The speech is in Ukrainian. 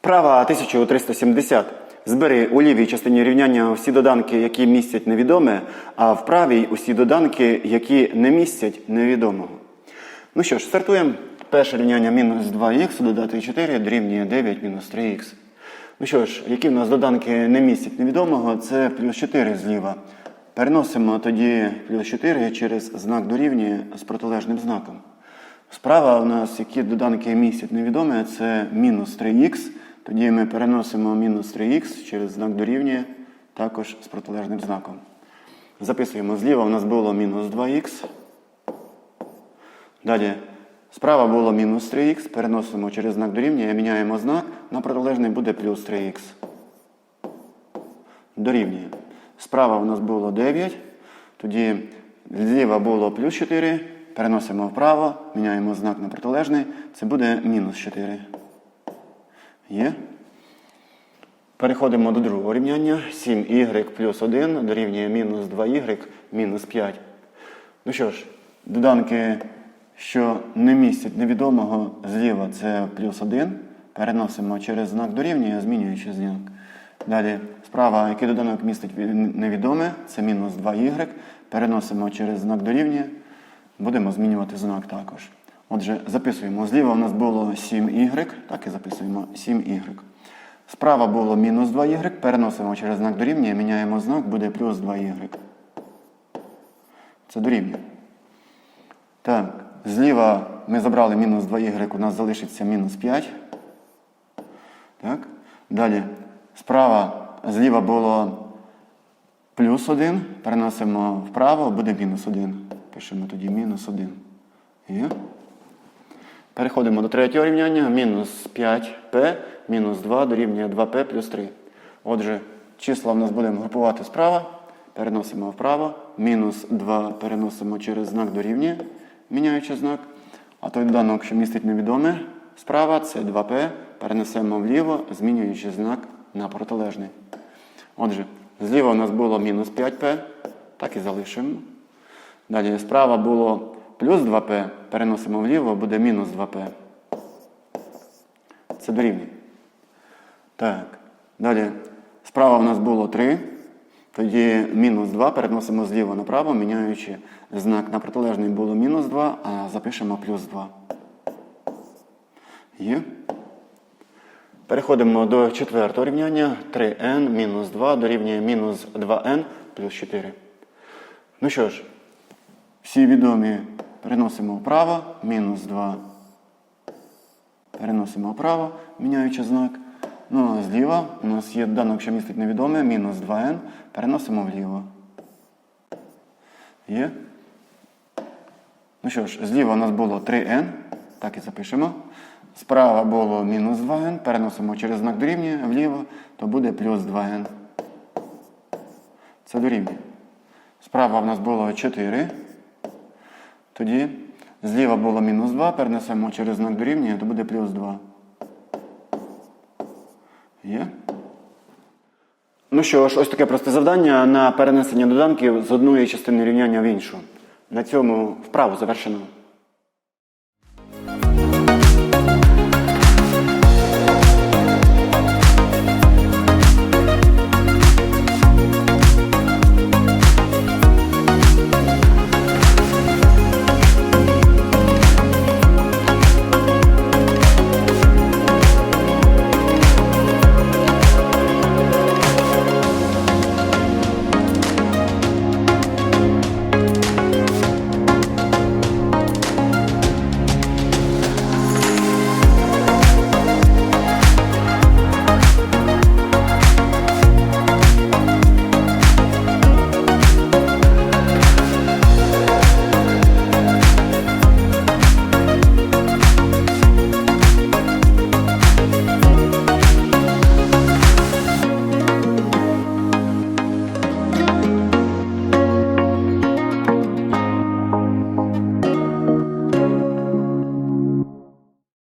Вправа 1370. Збери у лівій частині рівняння всі доданки, які містять невідоме, а в правій усі доданки, які не містять невідомого. Ну що ж, стартуємо. Перше рівняння мінус 2х додати 4 дорівнює 9 мінус 3х. Ну що ж, які в нас доданки не містять невідомого, це плюс 4 зліва. Переносимо тоді плюс 4 через знак дорівнює з протилежним знаком. Справа у нас, які доданки містять невідоме, це мінус 3х. Тоді ми переносимо мінус 3х через знак дорівнює, також з протилежним знаком. Записуємо зліва у нас було мінус 2х. Далі справа було мінус 3х, переносимо через знак дорівнює, міняємо знак, на протилежний буде плюс 3х. Дорівнює. Справа у нас було 9, тоді зліва було плюс 4, переносимо вправо, міняємо знак на протилежний, це буде мінус 4. Є. Переходимо до другого рівняння. 7y плюс 1 дорівнює мінус 2y мінус 5. Ну що ж, доданки, що не містять невідомого, зліва це плюс 1. Переносимо через знак дорівнює, змінюючи знак. Далі справа, який доданок містить невідоме, це мінус 2y. Переносимо через знак дорівнює. Будемо змінювати знак також. Отже, записуємо. Зліва у нас було 7y, так і записуємо 7y. Справа було мінус 2y, переносимо через знак дорівнює, міняємо знак, буде плюс 2y. Це дорівнює. Так, зліва ми забрали мінус 2y, у нас залишиться мінус 5. Так. Далі справа зліва було плюс 1, переносимо вправо, буде мінус 1. Пишемо тоді мінус 1. Є. Переходимо до третього рівняння. Мінус 5p мінус 2 дорівнює 2p плюс 3. Отже, числа в нас будемо групувати справа. Переносимо вправо. Мінус 2 переносимо через знак дорівнює, міняючи знак. А той доданок, що містить невідоме, справа це 2p. Перенесемо вліво, змінюючи знак на протилежний. Отже, зліва у нас було мінус 5p, так і залишимо. Далі справа було плюс 2p, переносимо вліво, буде мінус 2p. Це дорівнює. Так. Далі справа у нас було 3. Тоді мінус 2 переносимо зліва направо, міняючи знак на протилежний було мінус 2, а запишемо плюс 2. Є. Переходимо до четвертого рівняння. 3n мінус 2 дорівнює мінус 2n плюс 4. Ну що ж, всі відомі переносимо вправо, мінус 2. Переносимо вправо, міняючи знак. Ну, а зліва у нас є доданок, що містить невідоме, мінус 2n. Переносимо вліво. Є. Ну що ж, зліва у нас було 3n. Так і запишемо. Справа було мінус 2n. Переносимо через знак дорівнює вліво, то буде плюс 2n. Це дорівнює. Справа в нас було 4. Тоді зліва було мінус 2, перенесемо через знак дорівнює, то буде плюс 2. Є? Ну що ж, ось таке просте завдання на перенесення доданків з одної частини рівняння в іншу. На цьому вправу завершено.